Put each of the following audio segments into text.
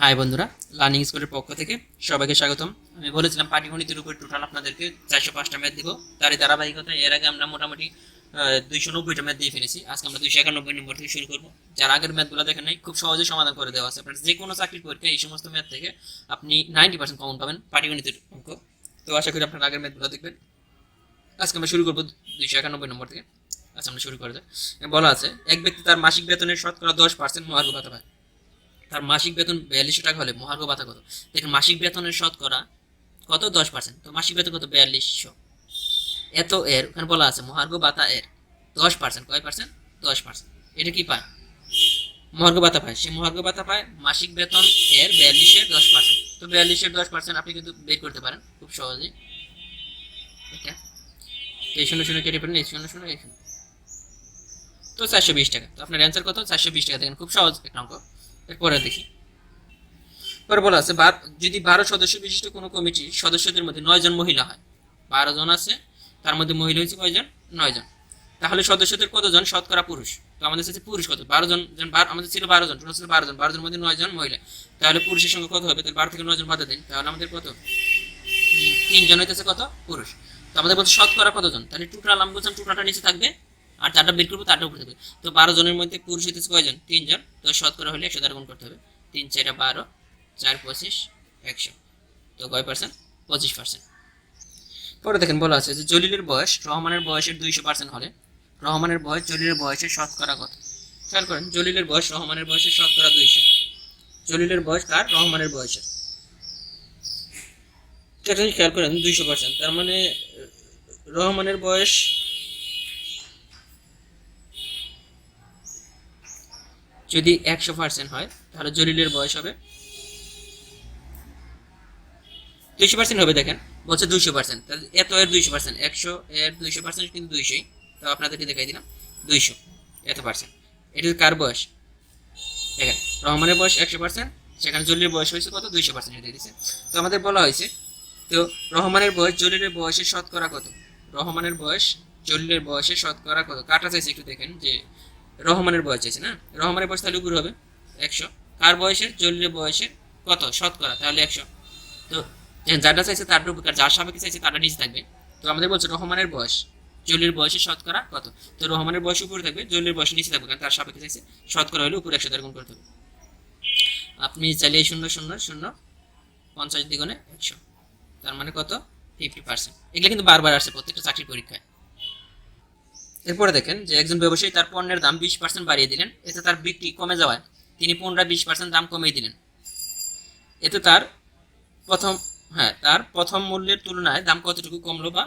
High বন্ধুরা। Learning স্কুলের পক্ষ থেকে সবাইকে স্বাগতম। আমি বলেছিলাম পাটিগণিতের উপর টোটাল আপনাদেরকে চারশো পাঁচটা ম্যাথ দিব। তারই ধারাবাহিকতায় এর আগে আমরা মোটামুটি দুইশো নব্বইটা ম্যাথ দিয়ে ফেলেছি। আজকে আমরা দুইশো একানব্বই নম্বর থেকে শুরু করব। যার আগের ম্যাথগুলো দেখেন নাই, খুব সহজে সমাধান করে দেওয়া আছে। আপনার যে কোনো চাকরির পরীক্ষা এই সমস্ত ম্যাথ থেকে আপনি নাইনটি পার্সেন্ট কমন পাবেন পাটিগণিতের অঙ্ক। তো আশা করি আপনার আগের ম্যাথগুলো দেখবেন। আজকে আমরা শুরু করব দুইশো একানব্বই নম্বর থেকে। আচ্ছা আমরা শুরু করা যায় বলা আছে, এক ব্যক্তি তার মাসিক বেতনের শতকরা দশ পার্সেন্ট মহার্ঘ ভাতা পায়। তার মাসিক বেতন বিয়াল্লিশশো টাকা হলে মহার্ঘ ভাতা কত? দেখুন, মাসিক বেতনের শতকরা কত? দশ পার্সেন্ট তো মাসিক বেতন কত? বিয়াল্লিশশো। এত এর, ওখানে বলা আছে, মহার্ঘ ভাতা এর। দশ পার্সেন্ট কয় পার্সেন্ট দশ পার্সেন্ট এটা কি পায়? মহার্ঘ ভাতা পায়। সে মহার্ঘ ভাতা পায়, মাসিক বেতন এর বিয়াল্লিশের দশ পার্সেন্ট তো বিয়াল্লিশের দশ পার্সেন্ট আপনি কিন্তু বের করতে পারেন, খুব সহজেই। এটা এই শূন্য শূন্য কেটে ফেলেন, এই শূন্য শূন্য, এই শূন্য। তো চারশো বিশ টাকা। তো আপনার অ্যান্সার কত? চারশো বিশ টাকা। দেখেন, খুব সহজ একটা অঙ্ক। এরপরে দেখি। পরে বলা আছে যদি বারো সদস্য বিশিষ্ট কোনো কমিটির সদস্যদের মধ্যে নয় জন মহিলা হয়, বারো জন আছে, তার মধ্যে মহিলা হয়েছে কয়জন? নয় জন। তাহলে সদস্যদের কতজন? শতকরা পুরুষ। তো আমাদের কাছে পুরুষ কত? বারো জন আমাদের ছিল বারো জন, টোটাল ছিল বারো জন। বারো জনের মধ্যে নয় জন মহিলা। তাহলে পুরুষের সঙ্গে কত হবে? তাহলে বারো থেকে নয় জন বাধা দিন। তাহলে আমাদের কত? তিনজন হইতেছে কত? পুরুষ। তো আমাদের বলছে শতকরা কতজন? তাহলে টুকরা বলছিলাম টোটালটা নিচে থাকবে। আর চারটা বের করব তারটা উপরে থাকবে। তো বারো জনের মধ্যে পুরুষ হইতেছে কয়জন? তিনজন। তো শতকরা হলে একশো দ্বারা গুণ করতে হবে। তিন চারটা বারো, চার, পঁচিশ, একশো। তো কয় পার্সেন্ট পঁচিশ পার্সেন্ট পরে দেখেন বলা আছে যে জলিলের বয়স রহমানের বয়সের দুইশো পার্সেন্ট হলে। রহমানের বয়স জলিলের বয়সের শতকরা কত? খেয়াল করেন, জলিলের বয়স রহমানের বয়সের শতকরা দুইশো। জলিলের বয়স কার? রহমানের বয়সের। খেয়াল করেন, দুইশো পার্সেন্ট তার মানে রহমানের বয়স যদি একশো পার্সেন্ট হয়, তাহলে জলিলের বয়স হবে দুইশো পার্সেন্ট হবে দেখেন, বলছে দুইশো পার্সেন্ট এত এর দুইশো পার্সেন্ট একশো এর দুইশো পার্সেন্ট কিন্তু দুইশোই। তো আপনাদেরকে দেখাই দিলাম, দুইশো এত পার্সেন্ট এটা কার বয়স? দেখেন, রহমানের বয়স একশো পার্সেন্ট সেখানে জলিলের বয়স হয়েছে কত? দুইশো পার্সেন্ট দিয়ে দিয়েছে। তো আমাদের বলা হয়েছে, তো রহমানের বয়স জলিলের বয়সের শতকরা কত? রহমানের বয়স জলিলের বয়সে শতকরা কত? কাটা চাইছে একটু দেখেন যে রহমানের বয়স চাইছে, না? রহমানের বয়স তাহলে উপরে হবে একশো। কার বয়সের? জলিলের বয়সের। কত? শতকরা, তাহলে একশো। তো যারটা চাইছে তার উপর যার সাপেক্ষে চাইছে তারটা নিচে থাকবে। তো আমাদের বলছে রহমানের বয়স জলিলের বয়সে শতকরা কত? তো রহমানের বয়স উপরে থাকবে জলিলের বয়স নিচে থাকবে, কারণ তার সাপেক্ষে চাইছে শতকরা হলে উপরে একশো গুণ করতে হবে। আপনি চাইলে শূন্য শূন্য শূন্য, পঞ্চাশ দ্বিগুণে একশো। তার মানে কত? ফিফটি পার্সেন্ট এগুলো কিন্তু বারবার আসছে প্রত্যেকটা চাকরির পরীক্ষায়। এরপরে দেখেন যে একজন ব্যবসায়ী তার পণ্যের দাম বিশ পার্সেন্ট বাড়িয়ে দিলেন, এতে তার বিক্রি কমে যাওয়ায় তিনি পুনরায় বিশ পার্সেন্ট দাম কমিয়ে দিলেন। এতে তার প্রথম হ্যাঁ তার প্রথম মূল্যের তুলনায় দাম কতটুকু কমলো বা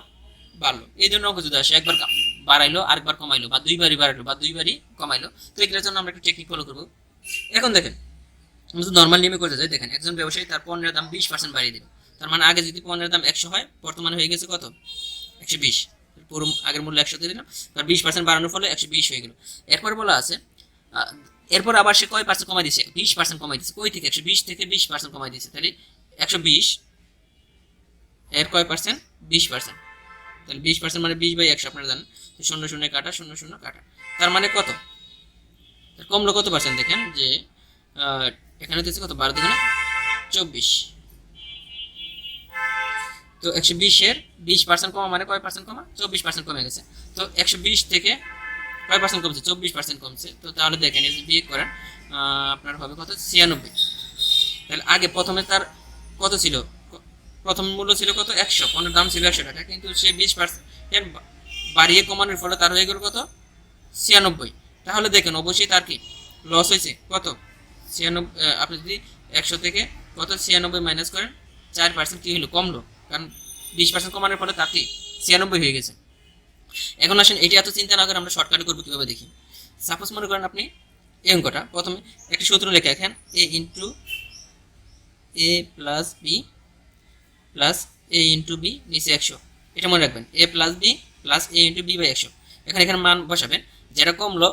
বাড়লো? এই জন্য যদি আসে, একবার বাড়াইলো, আরেকবার কমাইলো, বা দুইবারই বাড়াইলো, বা দুইবারই কমাইলো, তো এগুলোর জন্য আমরা একটু টেকনিক ফলো করব। এখন দেখেন যদি নর্মাল নিয়মে করতে যাই, দেখেন একজন ব্যবসায়ী তার পণ্যের দাম বিশ পার্সেন্ট বাড়িয়ে দিল। তার মানে আগে যদি পণ্যের দাম একশো হয়, বর্তমানে হয়ে গেছে কত? একশো বিশ। পুরো আগের মূল্য একশো দিলাম তার বিশ পার্সেন্ট বাড়ানোর ফলে একশো বিশ হয়ে গেল। এরপর বলা আছে এরপর আবার সে কয় পার্সেন্ট কমাই দিয়েছে বিশ পার্সেন্ট কমাই দিয়েছে কই থেকে? একশো বিশ থেকে বিশ পার্সেন্ট কমাই দিয়েছে তাহলে একশো বিশ, এর কয় পার্সেন্ট বিশ পার্সেন্ট তাহলে বিশ পার্সেন্ট মানে বিশ বাই একশো, আপনারা জানেন। শূন্য শূন্য কাটা, শূন্য শূন্য কাটা। তার মানে কত? কমলো কত পার্সেন্ট দেখেন? যে এখানে দিচ্ছে কত? বারো দিকে চব্বিশ। তো একশো বিশের বিশ পার্সেন্ট কমা মানে কয় পার্সেন্ট কমা? চব্বিশ পার্সেন্ট কমে গেছে। তো একশো বিশ থেকে কয় পার্সেন্ট কমছে? চব্বিশ পার্সেন্ট কমছে। তো তাহলে দেখেন, এই যে বিয়ে করেন আপনার হবে কত? ছিয়ানব্বই। তাহলে আগে প্রথমে তার কত ছিল? প্রথম মূল্য ছিল কত? একশো। পণ্যের দাম ছিল একশো টাকা। কিন্তু সে বিশ পার্সেন্ট বাড়িয়ে কমানোর ফলে তার হয়ে গেল কত? ছিয়ানব্বই। তাহলে দেখেন, অবশ্যই তার কি? লস হয়েছে। কত? ছিয়ানব্বই আপনি যদি একশো থেকে কত? ছিয়ানব্বই মাইনাস করেন, চার পার্সেন্ট কী হলো? কমলো। কারণ বিশ পার্সেন্ট কমানোর ফলে তার কি ছিয়ানব্বই হয়ে গেছে। এখন আসেন, এটা এত চিন্তা না করে আমরা শর্টকাটে করব কীভাবে দেখি? সাপোজ মনে করেন আপনি এই অঙ্কটা, প্রথমে একটা সূত্র লেখা, এখান A into A plus B plus A into B নিচে একশো। এটা মনে রাখবেন A plus B plus A into B by একশো। এখানে এখানে মান বসাবেন, যেটা কমলো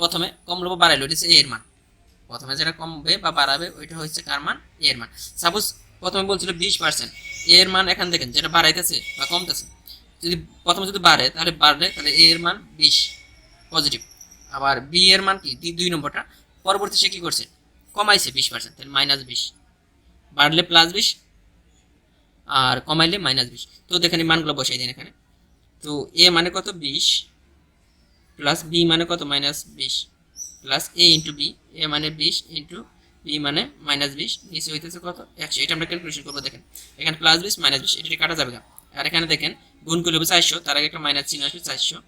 প্রথমে, কমলো বা বাড়াইলো, এটা হচ্ছে এর মান। প্রথমে যেটা কমবে বা বাড়াবে, ওইটা হচ্ছে কার মান? এর মান। সাপোজ প্রথমে বলছিল বিশ পার্সেন্ট এর মান এখান দেখেন, যেটা বাড়াইতেছে বা কমতেছে, যদি প্রথমে যদি বাড়ে, তাহলে বাড়লে তাহলে এ এর মান বিশ পজিটিভ আবার বি এর মান কি? দুই নম্বরটা। পরবর্তী সে কি করছে? কমাইছে বিশ পার্সেন্ট তাহলে মাইনাস বিশ। বাড়লে প্লাস বিশ, আর কমাইলে মাইনাস বিশ। তো দেখেন এই মানগুলো বসাই দিন এখানে। তো এ মানে কত? বিশ। প্লাস বি মানে কত? মাইনাস বিশ। Plus A into B A মানে বিশ ইন্টু বি মানে মাইনাস বিশ, নিচে হইতেছে কত? একশো। এটা আমরা ক্যালকুলেশন করব, দেখেন। এখানে প্লাস বিশ মাইনাস বিশ, এটা কাটা যাবে আর এখানে দেখেন, গুণ করলে হবে চারশো, তার আগে একটা মাইনাস চিহ্ন আসবে চারশো।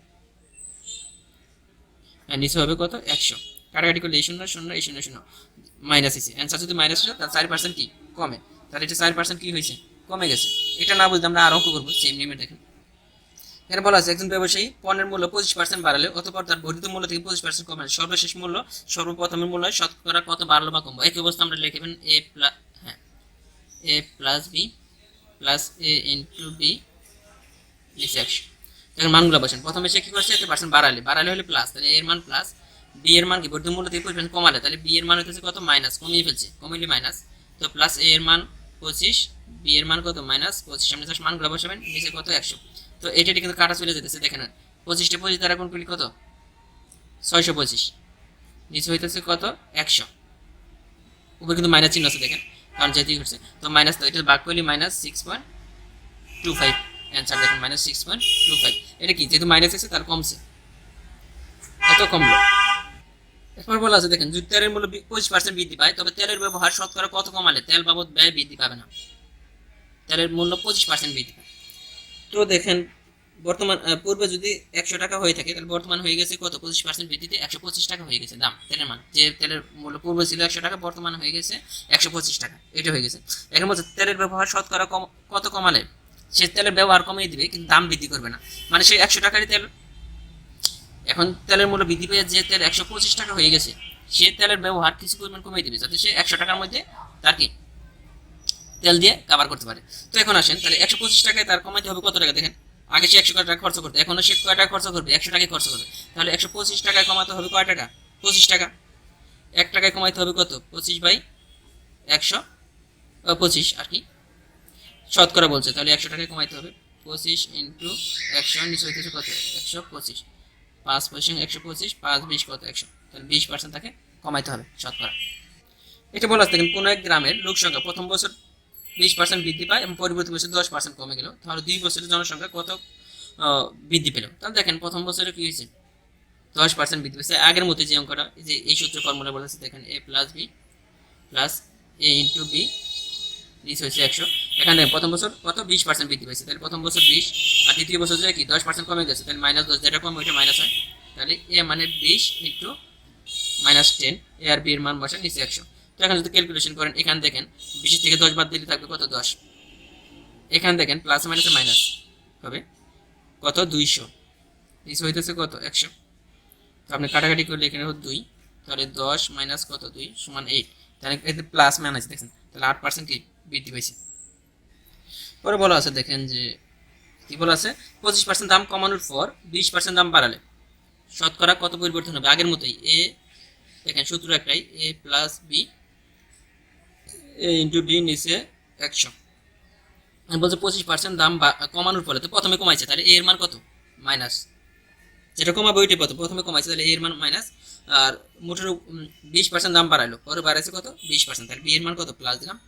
আর নিচে হবে কত? একশো। কাটাকাটি করলে এই শূন্য শূন্য, এই শূন্য শূন্য। মাইনাস হয়েছে অ্যান্সার যদি মাইনাস হয় তাহলে চার পার্সেন্ট কি? কমে। তাহলে এটা চার পার্সেন্ট কি হয়েছে কমে গেছে। এটা না বুঝতে আমরা আর অঙ্ক করব সেম নিয়মে দেখেন। এখানে বলা আছে, একজন ব্যবসায়ী পণ্যের মূল্য পঁচিশ পার্সেন্ট বাড়ালে অতপর তার বর্ধিত মূল্য থেকে পঁচিশ পার্সেন্ট কমে সর্বশেষ মূল্য সর্বপ্রথমের মূল্য শতকরা কত বাড়লো বা কমবো? একই অবস্থা আমরা লিখবেন এ প্লাস হ্যাঁ A plus B plus A into B এখন মানগুলো বসেন। প্রথমে সে কি করছে? একটা পার্সেন্ট বাড়ালে। বাড়ালে হলে প্লাস তাহলে এর মান প্লাস বি এর মান কি? বর্ধিত মূল্য থেকে পঁচিশ কমালে। তাহলে বি এর মান হচ্ছে কত? মাইনাস কমিয়ে ফেলছে। কমিয়ে মাইনাস তো প্লাস এ এর মান পঁচিশ বি এর মান কত? মাইনাস পঁচিশ। জাস্ট মানগুলো বসাবেন। নিচে কত? একশো। তো এটা কিন্তু কাটা চলে যেতেছে দেখেন। পঁচিশটা পঁচিশ দ্বারা কোন কত? ছয়শো পঁচিশ। নিচে হইতেছে কত? একশো। উপরে কিন্তু মাইনাস চিহ্ন আছে, দেখেন। কারণ যেহেতু হচ্ছে, তো মাইনাস তো এটা বাক করলে minus six point two five answer দেখেন minus six point two five এটা কি? যেহেতু মাইনাস আছে, তার কমছে। এত কমলো। এরপর বলা আছে, দেখেন যদি তেলের মূল্য পঁচিশ পার্সেন্ট বৃদ্ধি পায়, তবে তেলের ব্যবহার শতকরা কত কমালে? তেল বাবদ ব্যয় বৃদ্ধি পাবে না। তেলের মূল্য পঁচিশ পার্সেন্ট বৃদ্ধি পায়। তো দেখেন, বর্তমান পূর্বে যদি একশো টাকা হয়ে থাকে, তাহলে বর্তমান হয়ে গেছে কত? পঁচিশ পার্সেন্ট বৃদ্ধিতে একশো পঁচিশ টাকা হয়ে গেছে দাম, তেলের মান। যে তেলের মূল্য পূর্বে ছিল একশো টাকা, বর্তমান হয়ে গেছে একশো পঁচিশ টাকা, এটা হয়ে গেছে। এখন বলছে, তেলের ব্যবহার শতকরা কম, কত কমালে? সে তেলের ব্যবহার কমিয়ে দিবে, কিন্তু দাম বৃদ্ধি করবে না। মানে সে একশো টাকারই তেল, এখন তেলের মূল্য বৃদ্ধি পেয়ে যে তেল একশো পঁচিশ টাকা হয়ে গেছে, সে তেলের ব্যবহার কিছু পরিমাণ কমিয়ে দিবে, যাতে সে একশো টাকার মধ্যে তার কি তেল দিয়ে কাভার করতে পারে। তো এখন আসেন, তাহলে একশো পঁচিশ টাকায় তার কমাইতে হবে কত টাকা দেখেন? আগে সে একশো টাকা খরচ করতে, এখনও সে কয় টাকা খরচ করবে? একশো টাকায় খরচ করবে। তাহলে একশো পঁচিশ টাকায় কমাতে হবে কয় টাকা? পঁচিশ টাকা। এক টাকায় কমাইতে হবে কত? পঁচিশ বাই একশো পঁচিশ আর কি। শতকরা বলছে, তাহলে একশো টাকায় কমাইতে হবে। পঁচিশ ইন্টু একশো, নিচে হইতেছে কত? একশো পঁচিশ। পাঁচ পার্সেন্ট একশো পঁচিশ, পাঁচ বিশ কত? একশো। তাহলে বিশ পার্সেন্ট তাকে কমাইতে হবে শতকরা। এটা বলা আছে দেখেন, কোনো এক গ্রামের লোক সংখ্যা, প্রথম বছর বিশ পার্সেন্ট বৃদ্ধি পায় এবং পরবর্তী বছর দশ পার্সেন্ট কমে গেল। তাহলে দুই বছরের জনসংখ্যা কত বৃদ্ধি পেল? তাহলে দেখেন, প্রথম বছরে কি হয়েছে? দশ পার্সেন্ট বৃদ্ধি পেয়েছে। আগের মতো যে অঙ্কটা যে এই সূত্র ফর্মুলা বলেছে দেখেন A plus B plus A into B বিশ হয়েছে একশো। এখানে প্রথম বছর কত? বিশ পার্সেন্ট বৃদ্ধি পেয়েছে। তাহলে প্রথম বছর বিশ, আর দ্বিতীয় বছর যে কি? দশ পার্সেন্ট কমে গেছে। তাহলে মাইনাস দশ, যেটা কম ওইটা মাইনাস হয়। তাহলে এ মানে বিশ ইন্টু মাইনাস টেন এ আর বি এর মান বসে নিচে একশো। তো এখন যদি ক্যালকুলেশন করেন, এখানে দেখেন বিশ থেকে দশ বাদ দিলে থাকবে কত? দশ। এখানে দেখেন প্লাস মাইনাসে মাইনাস হবে। কত? দুইশো। নিচে হইতেছে কত? একশো। তো আপনি কাটাকাটি করলে এখানে দুই। তাহলে দশ মাইনাস কত? দুই সমান এইট তাহলে এতে প্লাস মাইনাস দেখেন। তাহলে আট পার্সেন্ট কি বৃদ্ধি পেয়েছে পরে বলা আছে, দেখেন যে কি বলা আছে? পঁচিশ পার্সেন্ট দাম কমানোর পর বিশ পার্সেন্ট দাম বাড়ালে শতকরা কত পরিবর্তন হবে? আগের মতোই এ দেখেন সূত্র একটাই A plus B into B নিচে একশো বলছে পঁচিশ পার্সেন্ট দাম কমানোর ফলে তো প্রথমে কমাইছে, তাহলে এর মান কত? মাইনাস যেটা কমাবে ওইটাই কত প্রথমে কমাইছে, তাহলে এর মান মাইনাস আর মোটের বিশ পার্সেন্ট দাম বাড়াইলো, পরে বাড়াইছে কত? বিশ পার্সেন্ট তাহলে বি এর মান কত? প্লাস দিলাম।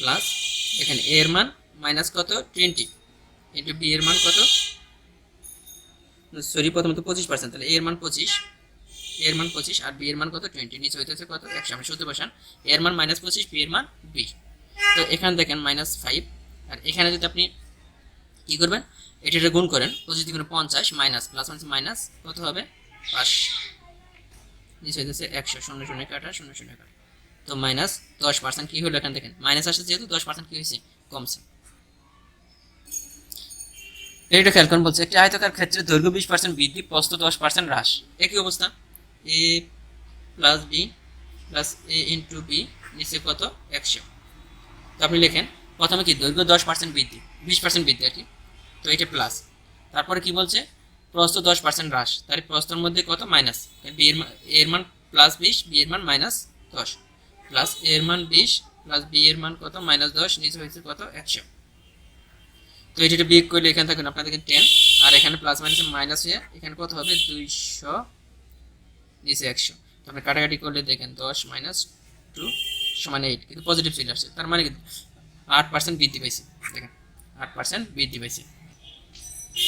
প্লাস এখানে এর মান মাইনাস কত? টোয়েন্টি ইন্টু বি এর মান কত? সরি প্রথমে তো পঁচিশ পার্সেন্ট তাহলে এর মান পঁচিশ। এর মান পঁচিশ আর বি এর মান কত? টোয়েন্টি নিচে হইতেছে কত? একশো। আমি সূত্র বসান এর মান মাইনাস পঁচিশ, বি এর মান বি। তো এখানে দেখেন মাইনাস ফাইভ আর এখানে যদি আপনি কি করবেন? এটা এটা গুণ করেন। পঁচিশ দ্বিগুণে পঞ্চাশ মাইনাস প্লাস মাইনাস মাইনাস কত হবে? পাঁচ। নিচে হইতেছে একশো। শূন্য শূন্য কাটা শূন্য শূন্য কাটা তো মাইনাস দশ পার্সেন্ট কী হলো এখানে দেখেন মাইনাস আসছে যেহেতু, দশ পার্সেন্ট কী হয়েছে? কমছে। এইটা খেয়াল করুন বলছে, একটি আয়তকার ক্ষেত্রে দৈর্ঘ্য বিশ পার্সেন্ট বৃদ্ধি, প্রস্থ দশ পার্সেন্ট হ্রাস। একই অবস্থা। A plus B plus A into B নিচে কত? একশো। তো আপনি লেখেন, প্রথমে কি দৈর্ঘ্য দশ পার্সেন্ট বৃদ্ধি, বিশ পার্সেন্ট বৃদ্ধি আর কি? তো এটা প্লাস তারপরে কি বলছে? প্রস্থ দশ পার্সেন্ট হ্রাস। তাহলে প্রস্তর মধ্যে কত? মাইনাস বি এর মান এর মান প্লাস বিশ বি এর মান মাইনাস দশ। প্লাস এর মান বিশ প্লাস বি এর মান কত? মাইনাস দশ, নিচে হয়েছে কত? একশো। তো এটা বিয়োগ করলে এখানে থাকুন আপনার দেখেন টেন আর এখানে প্লাস মাইনাস মাইনাস হয়ে এখানে কত হবে? দুইশো নিচে একশো তো কাটাকাটি করলে দেখেন দশ মাইনাস টু সমান এইট কিন্তু পজিটিভ চলে আসছে। তার মানে কি আট পার্সেন্ট বৃদ্ধি পাইছে। দেখেন, আট পার্সেন্ট বৃদ্ধি পাইছে।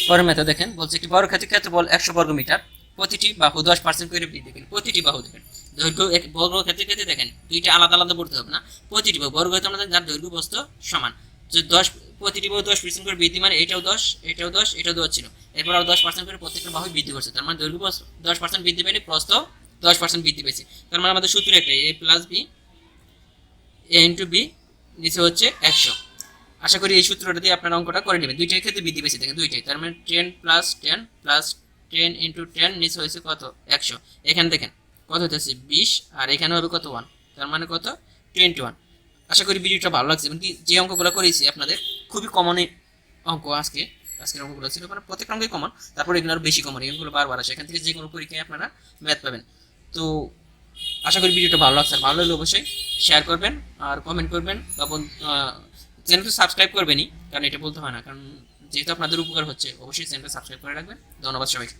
পরের মেথড দেখেন, বলছে একটি বর্গ ক্ষেত্রে ক্ষেত্রফল একশো বর্গ মিটার, প্রতিটি বাহু দশ পার্সেন্ট করে বৃদ্ধি দেখেন প্রতিটি বাহু দেখেন, দৈর্ঘ্য এক, বর্গ ক্ষেত্রে ক্ষেত্রে দেখেন, দুইটা আলাদা আলাদা পড়তে হবে না। প্রতিটি বাহু, বর্গ ক্ষেত্রে আমাদের যার দৈর্ঘ্য বস্তু সমান। যে দশ প্রতিটি বাহু দশ পার্সেন্ট করে বৃদ্ধি মানে এটাও দশ এটাও দশ এটাও দশ ছিল। এরপর আরও দশ পার্সেন্ট করে প্রত্যেকটা বাহু বৃদ্ধি করছে। তার মানে দৈর্ঘ্য দশ পার্সেন্ট বৃদ্ধি পেলে প্রস্থ দশ পার্সেন্ট বৃদ্ধি পেয়েছে। তার মানে আমাদের সূত্র একটাই A plus B A into B নিচে হচ্ছে একশো। আশা করি এই সূত্রটা দিয়ে আপনার অঙ্কটা করে নেবেন। দুইটার ক্ষেত্রে বৃদ্ধি পেয়েছে, দেখেন দুইটাই। তার মানে ten plus ten plus ten into ten নিচে হয়েছে কত? একশো। এখানে দেখেন, কত হতেছে বিশ। আর এখানে হবে কত? ওয়ান তার মানে কত? টোয়েন্টি ওয়ান আশা করি ভিডিওটা ভালো লাগছে। এমনকি যে অঙ্কগুলো করেছি আপনাদের, খুবই কমনই অঙ্ক আজকে, আজকের অঙ্কগুলো ছিল মানে প্রত্যেক অঙ্কই কমন তারপরে এগুলো আরও বেশি কমন এগুলো বারবার আসে। এখান থেকে যে কোনো পরীক্ষায় আপনারা ম্যাথ পাবেন। তো আশা করি ভিডিওটা ভালো লাগছে। ভালো লাগলে অবশ্যই শেয়ার করবেন আর কমেন্ট করবেন। বা চ্যানেলটা সাবস্ক্রাইব করবেনই, কারণ এটা বলতে হয় না। কারণ যেহেতু আপনাদের উপকার হচ্ছে, অবশ্যই চ্যানেলটা সাবস্ক্রাইব করে রাখবেন। ধন্যবাদ সবাইকে।